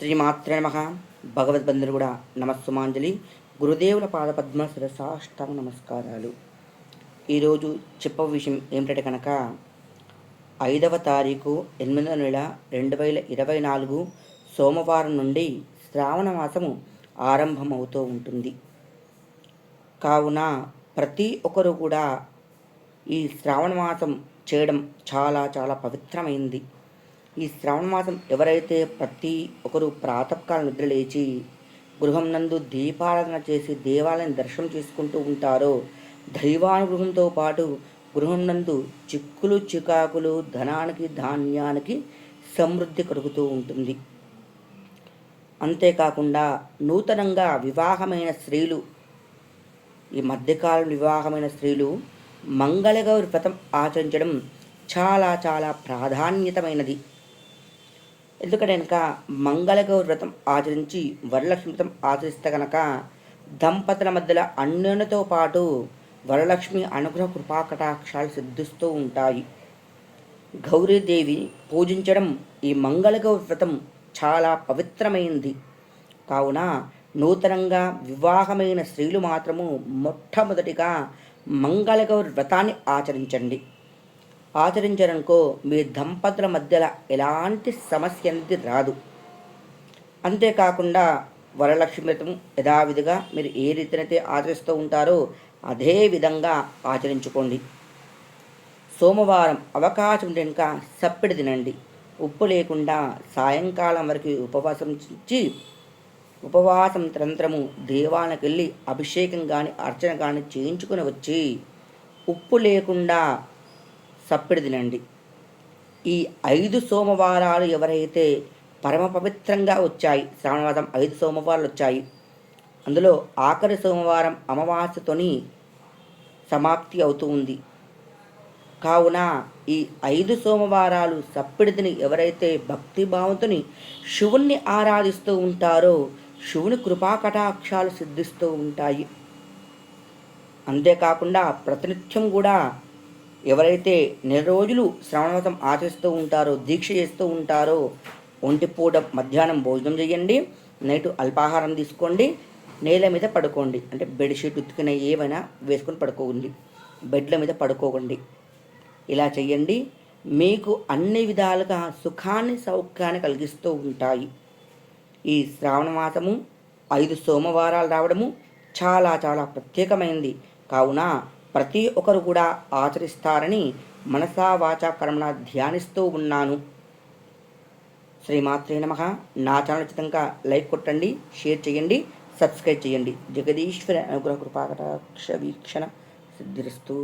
శ్రీమాత్ర నమ. భగవద్బంధులు కూడా నమస్సుమాంజలి. గురుదేవుల పాదపద్మ శిరసాష్టాంగ నమస్కారాలు. ఈరోజు చెప్ప విషయం ఏమిటంటే కనుక ఐదవ తారీఖు ఎనిమిదవ నెల రెండు వేల ఇరవై నాలుగు సోమవారం నుండి శ్రావణ మాసము ఆరంభమవుతూ ఉంటుంది. కావున ప్రతి ఒక్కరు కూడా ఈ శ్రావణ మాసం చేయడం చాలా చాలా పవిత్రమైంది. ఈ శ్రావణ మాసం ఎవరైతే ప్రతి ఒక్కరు ప్రాతకాల నిద్ర లేచి గృహం నందు దీపారాధన చేసి దేవాలయం దర్శనం చేసుకుంటూ ఉంటారో దైవానుగృహంతో పాటు గృహం నందు చిక్కులు చికాకులు ధనానికి ధాన్యానికి సమృద్ధి కలుగుతూ ఉంటుంది. అంతేకాకుండా నూతనంగా వివాహమైన స్త్రీలు ఈ మధ్యకాలం వివాహమైన స్త్రీలు మంగళగౌరి వ్రతం ఆచరించడం చాలా చాలా ప్రాధాన్యతమైనది. ఎందుకంటే కనుక మంగళగౌరి వ్రతం ఆచరించి వరలక్ష్మి వ్రతం ఆచరిస్తే కనుక దంపతుల మధ్యలో అన్యోన్యతో పాటు వరలక్ష్మి అనుగ్రహ కృపాకటాక్షాలు సిద్ధిస్తూ ఉంటాయి. గౌరీదేవి పూజించడం ఈ మంగళగౌరి వ్రతం చాలా పవిత్రమైంది. కావున నూతనంగా వివాహమైన స్త్రీలు మాత్రము మొట్టమొదటిగా మంగళగౌరి వ్రతాన్ని ఆచరించండి. ఆచరించారనుకో మీ దంపతుల మధ్యలో ఎలాంటి సమస్య అనేది రాదు. అంతేకాకుండా వరలక్ష్మి యథావిధిగా మీరు ఏ రీతినైతే ఆచరిస్తూ ఉంటారో అదే విధంగా ఆచరించుకోండి. సోమవారం అవకాశం ఉంటే ఇంకా సప్పిడి తినండి. ఉప్పు లేకుండా సాయంకాలం వరకు ఉపవాసం ఇచ్చి ఉపవాసం తంత్రము దేవాలయకి వెళ్ళి అభిషేకం కానీ అర్చన కానీ చేయించుకుని వచ్చి ఉప్పు లేకుండా సప్పిడిదినండి ఈ ఐదు సోమవారాలు ఎవరైతే పరమ పవిత్రంగా వచ్చాయి శ్రావణవాసం ఐదు సోమవారాలు వచ్చాయి అందులో ఆఖరి సోమవారం అమావాస్యతోని సమాప్తి అవుతూ ఉంది. కావున ఈ ఐదు సోమవారాలు సప్పిడిదిని ఎవరైతే భక్తిభావంతుని శివుణ్ణి ఆరాధిస్తూ ఉంటారో శివుని కృపాకటాక్షాలు సిద్ధిస్తూ ఉంటాయి. అంతేకాకుండా ప్రతినిత్యం కూడా ఎవరైతే నెల రోజులు శ్రవణవ్రతం ఆచరిస్తూ ఉంటారో దీక్ష చేస్తూ ఉంటారో ఒంటిపూట మధ్యాహ్నం భోజనం చేయండి నైట్ అల్పాహారం తీసుకోండి నేల మీద పడుకోండి. అంటే బెడ్షీట్ ఉతికిన ఏమైనా వేసుకొని పడుకోండి. బెడ్ల మీద పడుకోకండి. ఇలా చేయండి. మీకు అన్ని విధాలుగా సుఖాన్ని సౌఖ్యాన్ని కలిగిస్తూ ఉంటాయి. ఈ శ్రావణ మాసము ఐదు సోమవారాలు రావడము చాలా చాలా ప్రత్యేకమైంది. కావున ప్రతి ఒక్కరు కూడా ఆచరిస్తారని మనసా వాచా కర్మణ ధ్యానిస్తూ ఉన్నాను. శ్రీమాత్రే నమ. నా ఛానల్ ఉచితంగా లైక్ కొట్టండి షేర్ చేయండి సబ్స్క్రైబ్ చేయండి. జగదీశ్వర అనుగ్రహ కృపాకటాక్ష వీక్షణ సిద్ధిస్తూ